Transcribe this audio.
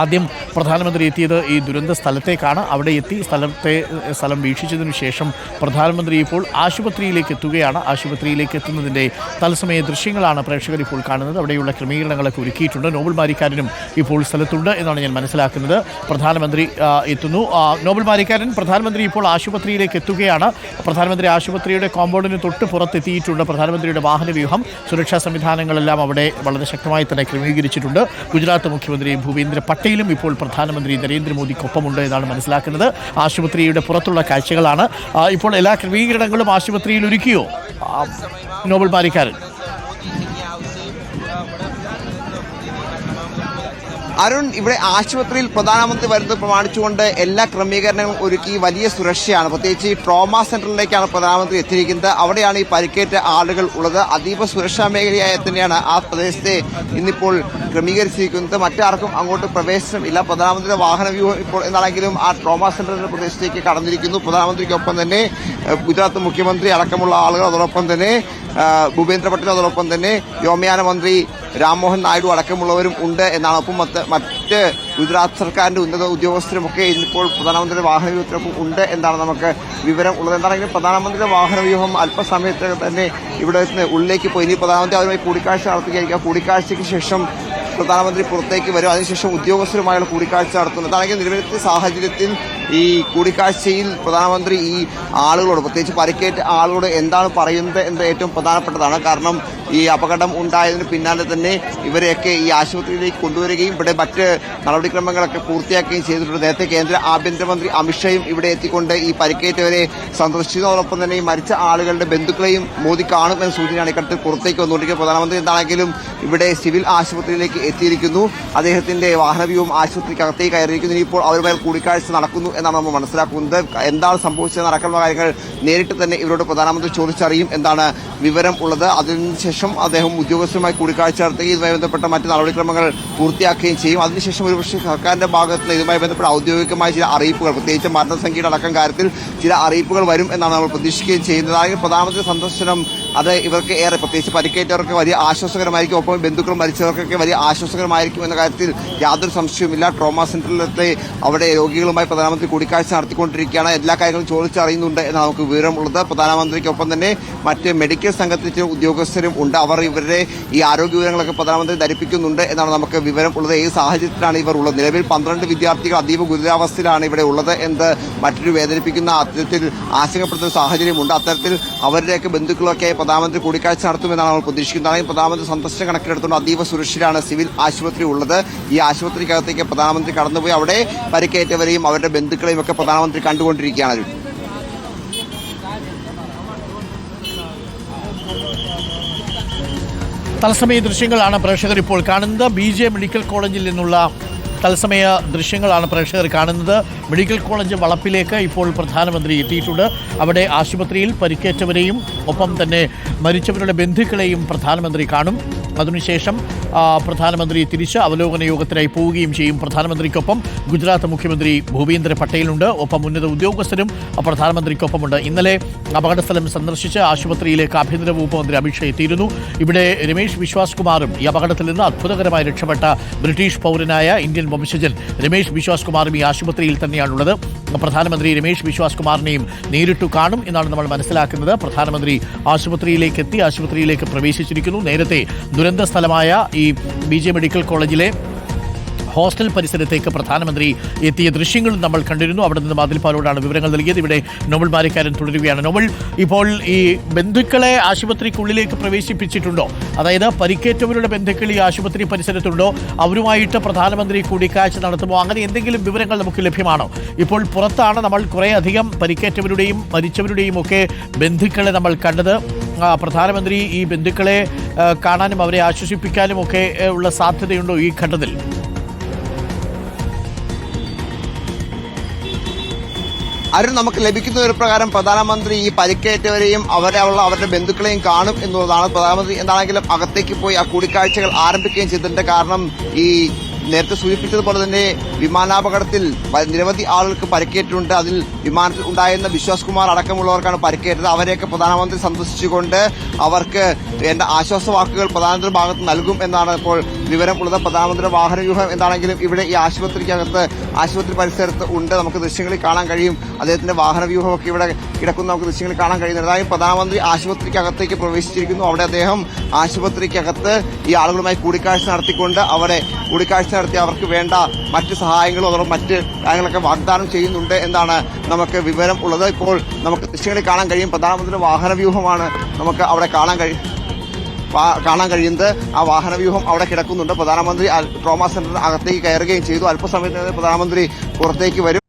ആദ്യം പ്രധാനമന്ത്രി എത്തിയത് ഈ ദുരന്ത സ്ഥലത്തേക്കാണ്. അവിടെ എത്തി സ്ഥലത്തെ സ്ഥലം വീക്ഷിച്ചതിനു ശേഷം പ്രധാനമന്ത്രി ഇപ്പോൾ ആശുപത്രിയിലേക്ക് എത്തുകയാണ്. ആശുപത്രിയിലേക്ക് എത്തുന്നതിന്റെ തത്സമയ ദൃശ്യങ്ങളാണ് പ്രേക്ഷകർ ഇപ്പോൾ കാണുന്നത്. അവിടെയുള്ള ക്രമീകരണങ്ങളൊക്കെ ഒരുക്കിയിട്ടുണ്ട്. നോബൽ മാരിക്കാരനും ഇപ്പോൾ സ്ഥലത്തുണ്ട് എന്നാണ് ഞാൻ മനസ്സിലാക്കുന്നത്. പ്രധാനമന്ത്രി എത്തുന്നു. നോബൽ മാരിക്കാരൻ പ്രധാനമന്ത്രി ഇപ്പോൾ ആശുപത്രിയിലേക്ക് എത്തുകയാണ്. പ്രധാനമന്ത്രി ആശുപത്രിയുടെ കോമ്പൗണ്ടിന് തൊട്ട് പുറത്തെത്തിയിട്ടുണ്ട്. പ്രധാനമന്ത്രിയുടെ വാഹനവ്യൂഹം സുരക്ഷാ സംവിധാനങ്ങളെല്ലാം അവിടെ വളരെ ശക്തമായി തന്നെ ക്രമീകരിച്ചിട്ടുണ്ട്. ഗുജറാത്ത് മുഖ്യമന്ത്രി ഭൂപേന്ദ്ര പട്ടേലും ഇപ്പോൾ പ്രധാനമന്ത്രി നരേന്ദ്രമോദിക്കൊപ്പമുണ്ട് എന്നാണ് മനസ്സിലാക്കുന്നത്. ആശുപത്രിയുടെ പുറത്തുള്ള കാഴ്ചകളാണ്. ഇപ്പോൾ എല്ലാ ക്രമീകരണങ്ങളും ആശുപത്രിയിൽ ഒരുക്കിയോ? നോബൽ പാലിക്കാരൻ അരുൺ ഇവിടെ ആശുപത്രിയിൽ പ്രധാനമന്ത്രി വരുന്നത് പ്രമാണിച്ചുകൊണ്ട് എല്ലാ ക്രമീകരണങ്ങളും ഒരുക്കി വലിയ സുരക്ഷയാണ്. പ്രത്യേകിച്ച് ഈ ട്രോമ സെന്ററിലേക്കാണ് പ്രധാനമന്ത്രി എത്തിയിരിക്കുന്നത്. അവിടെയാണ് ഈ പരിക്കേറ്റ ആളുകൾ ഉള്ളത്. അതീവ സുരക്ഷാ മേഖലയായ തന്നെയാണ് ആ പ്രദേശത്തെ ഇന്നിപ്പോൾ ക്രമീകരിച്ചിരിക്കുന്നത്. മറ്റാർക്കും അങ്ങോട്ട് പ്രവേശനം ഇല്ല പ്രധാനമന്ത്രിയുടെ വാഹന വ്യൂഹം ഇപ്പോൾ എന്നാണെങ്കിലും ആ ട്രോമ സെന്ററിന്റെ പ്രദേശത്തേക്ക് കടന്നിരിക്കുന്നു. പ്രധാനമന്ത്രിക്കൊപ്പം തന്നെ ഗുജറാത്ത് മുഖ്യമന്ത്രി അടക്കമുള്ള ആളുകൾ അതോടൊപ്പം തന്നെ ഭൂപേന്ദ്ര പട്ടേൽ അതോടൊപ്പം തന്നെ വ്യോമയാന മന്ത്രി രാംമോഹൻ നായിഡു അടക്കമുള്ളവരും ഉണ്ട് എന്നാണ്. ഒപ്പം മറ്റ് ഗുജറാത്ത് സർക്കാരിന്റെ ഉന്നത ഉദ്യോഗസ്ഥരുമൊക്കെ ഇന്നിപ്പോൾ പ്രധാനമന്ത്രിയുടെ വാഹന വ്യൂഹത്തിനൊപ്പം ഉണ്ട് എന്നാണ് നമുക്ക് വിവരം ഉള്ളത്. എന്താണെങ്കിലും പ്രധാനമന്ത്രിയുടെ വാഹന വ്യൂഹം അല്പസമയത്തിനകം തന്നെ ഇവിടെ ഉള്ളിലേക്ക് പോയി. ഇനി പ്രധാനമന്ത്രി അവരുമായി കൂടിക്കാഴ്ച നടത്തുകയായിരിക്കും. കൂടിക്കാഴ്ചയ്ക്ക് ശേഷം പ്രധാനമന്ത്രി പുറത്തേക്ക് വരും. അതിനുശേഷം ഉദ്യോഗസ്ഥരുമായുള്ള കൂടിക്കാഴ്ച നടത്തുന്നു അതാണെങ്കിൽ നിലവിലത്തെ സാഹചര്യത്തിൽ ഈ കൂടിക്കാഴ്ചയിൽ പ്രധാനമന്ത്രി ഈ ആളുകളോട് പ്രത്യേകിച്ച് പരിക്കേറ്റ ആളുകളോട് എന്താണ് പറയുന്നത് എന്നത് ഏറ്റവും പ്രധാനപ്പെട്ടതാണ്. കാരണം ഈ അപകടം ഉണ്ടായതിന് പിന്നാലെ തന്നെ ഇവരെയൊക്കെ ഈ ആശുപത്രിയിലേക്ക് കൊണ്ടുവരികയും ഇവിടെ മറ്റ് നടപടിക്രമങ്ങളൊക്കെ പൂർത്തിയാക്കുകയും ചെയ്തിട്ടുണ്ട്. നേരത്തെ കേന്ദ്ര ആഭ്യന്തരമന്ത്രി അമിത്ഷയും ഇവിടെ എത്തിക്കൊണ്ട് ഈ പരിക്കേറ്റവരെ സന്ദർശിച്ചതോടൊപ്പം തന്നെ ഈ മരിച്ച ആളുകളുടെ ബന്ധുക്കളെയും മോദി കാണും എന്ന സൂചനയാണ് ഇക്കാര്യത്തിൽ പുറത്തേക്ക് വന്നുകൊണ്ടിരിക്കുന്നത്. പ്രധാനമന്ത്രി എന്താണെങ്കിലും ഇവിടെ സിവിൽ ആശുപത്രിയിലേക്ക് എത്തിയിരിക്കുന്നു. അദ്ദേഹത്തിന്റെ വാഹനവ്യൂഹം ആശുപത്രിക്കകത്തേക്ക് കയറിയിരിക്കുന്നു. ഇനിയിപ്പോൾ അവരുമായി കൂടിക്കാഴ്ച നടക്കുന്നു എന്നാണ് നമ്മൾ മനസ്സിലാക്കുന്നത്. എന്താണ് സംഭവിച്ചത് നടക്കുന്ന കാര്യങ്ങൾ നേരിട്ട് തന്നെ ഇവരോട് പ്രധാനമന്ത്രി ചോദിച്ചറിയും എന്താണ് വിവരം ഉള്ളത്. അതിനുശേഷം അദ്ദേഹം ഉദ്യോഗസ്ഥരുമായി കൂടിക്കാഴ്ച നടത്തുകയും ഇതുമായി ബന്ധപ്പെട്ട മറ്റ് നടപടിക്രമങ്ങൾ പൂർത്തിയാക്കുകയും ചെയ്യും. അതിനുശേഷം ഒരുപക്ഷെ സർക്കാരിന്റെ ഭാഗത്ത് നിന്ന് ഇതുമായി ബന്ധപ്പെട്ട ഔദ്യോഗികമായ ചില അറിയിപ്പുകൾ പ്രത്യേകിച്ച് മരണസംഖ്യയുടെ അടക്കം കാര്യത്തിൽ ചില അറിയിപ്പുകൾ വരും എന്നാണ് നമ്മൾ പ്രതീക്ഷിക്കുകയും ചെയ്യുന്നത്. അതായത് പ്രധാനമന്ത്രി സന്ദർശനം അത് ഇവർക്ക് ഏറെ പ്രത്യേകിച്ച് പരിക്കേറ്റവർക്ക് വലിയ ആശ്വാസകരമായിരിക്കും. ഒപ്പം ബന്ധുക്കൾ മരിച്ചവർക്കൊക്കെ വലിയ ആശ്വാസകരമായിരിക്കും എന്ന കാര്യത്തിൽ യാതൊരു സംശയവുമില്ല. ട്രോമ സെന്ററിലത്തെ അവിടെ രോഗികളുമായി പ്രധാനമന്ത്രി കൂടിക്കാഴ്ച നടത്തിക്കൊണ്ടിരിക്കുകയാണ്. എല്ലാ കാര്യങ്ങളും ചോദിച്ചറിയുന്നുണ്ട് എന്ന് നമുക്ക് വിവരമുള്ളത്. പ്രധാനമന്ത്രിക്കൊപ്പം തന്നെ മറ്റ് മെഡിക്കൽ സംഘത്തിലെ ചില ഉദ്യോഗസ്ഥരും ഉണ്ട്. അവർ ഇവരുടെ ഈ ആരോഗ്യ വിവരങ്ങളൊക്കെ പ്രധാനമന്ത്രി ധരിപ്പിക്കുന്നുണ്ട് എന്നാണ് നമുക്ക് വിവരം ഉള്ളത്. ഏത് സാഹചര്യത്തിലാണ് ഇവർ ഉള്ളത്. നിലവിൽ പന്ത്രണ്ട് വിദ്യാർത്ഥികൾ അതീവ ഗുരുതരാവസ്ഥയിലാണ് ഇവിടെ ഉള്ളത് എന്ന് മറ്റൊരു വേദനിപ്പിക്കുന്ന അത്തരത്തിൽ ആശങ്കപ്പെടുത്തുന്ന സാഹചര്യമുണ്ട്. അത്തരത്തിൽ അവരുടെയൊക്കെ ബന്ധുക്കളൊക്കെ പ്രധാനമന്ത്രി കൂടിക്കാഴ്ച നടത്തുമെന്നാണ് നമ്മൾ പ്രതീക്ഷിക്കുന്നത്. അതായത് പ്രധാനമന്ത്രി സന്ദർശനം കണക്കിലെടുത്തുകൊണ്ട് അതീവ സുരക്ഷയിലാണ് സിവിൽ ആശുപത്രി ഉള്ളത്. ഈ ആശുപത്രിക്കകത്തേക്ക് പ്രധാനമന്ത്രി കടന്നുപോയി അവിടെ പരിക്കേറ്റവരെയും അവരുടെ ബന്ധുക്കളെയും ഒക്കെ പ്രധാനമന്ത്രി കണ്ടുകൊണ്ടിരിക്കുകയാണ്. അരുൺ. തത്സമയ ദൃശ്യങ്ങളാണ് പ്രേക്ഷകർ ഇപ്പോൾ കാണുന്നത്. ബി ജെ മെഡിക്കൽ കോളേജിൽ നിന്നുള്ള തത്സമയ ദൃശ്യങ്ങളാണ് പ്രേക്ഷകർ കാണുന്നത്. മെഡിക്കൽ കോളേജ് വളപ്പിലേക്ക് ഇപ്പോൾ പ്രധാനമന്ത്രി എത്തിയിട്ടുണ്ട്. അവിടെ ആശുപത്രിയിൽ പരിക്കേറ്റവരെയും ഒപ്പം തന്നെ മരിച്ചവരുടെ ബന്ധുക്കളെയും പ്രധാനമന്ത്രി കാണും. അതിനുശേഷം പ്രധാനമന്ത്രി തിരിച്ച് അവലോകന യോഗത്തിനായി പോവുകയും ചെയ്യും. പ്രധാനമന്ത്രിക്കൊപ്പം ഗുജറാത്ത് മുഖ്യമന്ത്രി ഭൂപേന്ദ്ര പട്ടേലുണ്ട്. ഒപ്പം ഉന്നത ഉദ്യോഗസ്ഥരും പ്രധാനമന്ത്രിക്കൊപ്പമുണ്ട്. ഇന്നലെ അപകടസ്ഥലം സന്ദർശിച്ച് ആശുപത്രിയിലേക്ക് ആഭ്യന്തര വകുപ്പ് മന്ത്രി അമിത്ഷാ എത്തിയിരുന്നു. ഇവിടെ രമേശ് വിശ്വാസ് കുമാറും ഈ അപകടത്തിൽ നിന്ന് അത്ഭുതകരമായി രക്ഷപ്പെട്ട ബ്രിട്ടീഷ് പൗരനായ ഇന്ത്യൻ വംശജൻ രമേശ് വിശ്വാസ് കുമാറും ഈ ആശുപത്രിയിൽ തന്നെയാണുള്ളത്. പ്രധാനമന്ത്രി രമേശ് വിശ്വാസ് കുമാറിനെയും നേരിട്ടു കാണും എന്നാണ് നമ്മൾ മനസ്സിലാക്കുന്നത്. പ്രധാനമന്ത്രി ആശുപത്രിയിലേക്ക് എത്തി ആശുപത്രിയിലേക്ക് പ്രവേശിച്ചിരിക്കുന്നു. നേരത്തെ ദുരന്ത സ്ഥലമായ ഈ ബി ജെ മെഡിക്കൽ കോളേജിലെ ഹോസ്റ്റൽ പരിസരത്തേക്ക് പ്രധാനമന്ത്രി എത്തിയ ദൃശ്യങ്ങളും നമ്മൾ കണ്ടിരുന്നു. അവിടെ നിന്ന് മാതിൽപ്പാലോടാണ് വിവരങ്ങൾ നൽകിയത്. ഇവിടെ നോബൽ മാരിക്കാരൻ തുടരുകയാണ്. നോബൽ ഇപ്പോൾ ഈ ബന്ധുക്കളെ ആശുപത്രിക്കുള്ളിലേക്ക് പ്രവേശിപ്പിച്ചിട്ടുണ്ടോ? അതായത് പരിക്കേറ്റവരുടെ ബന്ധുക്കൾ ഈ ആശുപത്രി പരിസരത്തുണ്ടോ? അവരുമായിട്ട് പ്രധാനമന്ത്രി കൂടിക്കാഴ്ച നടത്തുമോ? അങ്ങനെ എന്തെങ്കിലും വിവരങ്ങൾ നമുക്ക് ലഭ്യമാണോ? ഇപ്പോൾ പുറത്താണ് നമ്മൾ കുറേ അധികം പരിക്കേറ്റവരുടെയും മരിച്ചവരുടെയും ഒക്കെ ബന്ധുക്കളെ നമ്മൾ കണ്ടത്. പ്രധാനമന്ത്രി ഈ ബന്ധുക്കളെ കാണാനും അവരെ ആശ്വസിപ്പിക്കാനും ഒക്കെ ഉള്ള സാധ്യതയുണ്ടോ ഈ ഘട്ടത്തിൽ? അരുൺ നമുക്ക് ലഭിക്കുന്ന ഒരു പ്രകാരം പ്രധാനമന്ത്രി ഈ പരിക്കേറ്റവരെയും അവരെ ഉള്ള അവരുടെ ബന്ധുക്കളെയും കാണും എന്നുള്ളതാണ് പ്രധാനമന്ത്രി. എന്താണെങ്കിലും അകത്തേക്ക് പോയി ആ കൂടിക്കാഴ്ചകൾ ആരംഭിക്കുകയും ചെയ്തതിന്റെ കാരണം ഈ നേരത്തെ സൂചിപ്പിച്ചതുപോലെ തന്നെ വിമാനാപകടത്തിൽ നിരവധി ആളുകൾക്ക് പരിക്കേറ്റിട്ടുണ്ട്. അതിൽ വിമാനത്തിൽ ഉണ്ടായിരുന്ന വിശ്വാസ് കുമാർ അടക്കമുള്ളവർക്കാണ് പരിക്കേറ്റത്. അവരെയൊക്കെ പ്രധാനമന്ത്രി സന്ദർശിച്ചുകൊണ്ട് അവർക്ക് വേണ്ട ആശ്വാസ വാക്കുകൾ പ്രധാനമന്ത്രി ഭാഗത്ത് നൽകും എന്നാണ് ഇപ്പോൾ വിവരമുള്ളത്. വാഹന വാഹനവ്യൂഹം എന്താണെങ്കിലും ഇവിടെ ഈ ആശുപത്രിക്കകത്ത് ആശുപത്രി പരിസരത്ത് ഉണ്ട്. നമുക്ക് ദൃശ്യങ്ങളിൽ കാണാൻ കഴിയും. അദ്ദേഹത്തിന്റെ വാഹനവ്യൂഹമൊക്കെ ഇവിടെ കിടക്കുന്ന. നമുക്ക് ദൃശ്യങ്ങളിൽ കാണാൻ കഴിയുന്നത് അതായത് പ്രധാനമന്ത്രി ആശുപത്രിക്കകത്തേക്ക് പ്രവേശിച്ചിരിക്കുന്നു. അവിടെ അദ്ദേഹം ആശുപത്രിക്കകത്ത് ഈ ആളുകളുമായി കൂടിക്കാഴ്ച നടത്തിക്കൊണ്ട് അവരെ കൂടിക്കാഴ്ച നടത്തി അവർക്ക് വേണ്ട മറ്റ് സഹായങ്ങളും അതോടൊപ്പം മറ്റ് കാര്യങ്ങളൊക്കെ വാഗ്ദാനം ചെയ്യുന്നുണ്ട് എന്നാണ് നമുക്ക് വിവരം ഉള്ളത്. ഇപ്പോൾ നമുക്ക് ദൃശ്യങ്ങളിൽ കാണാൻ കഴിയും. പ്രധാനമന്ത്രിയുടെ വാഹനവ്യൂഹമാണ് നമുക്ക് അവിടെ കാണാൻ കഴിയും കാണാൻ കഴിയുന്നത്. ആ വാഹനവ്യൂഹം അവിടെ കിടക്കുന്നുണ്ട്. പ്രധാനമന്ത്രി ട്രോമാ സെന്ററിന് അകത്തേക്ക് കയറുകയും ചെയ്തു. അല്പസമയത്തിന് പ്രധാനമന്ത്രി പുറത്തേക്ക് വരും.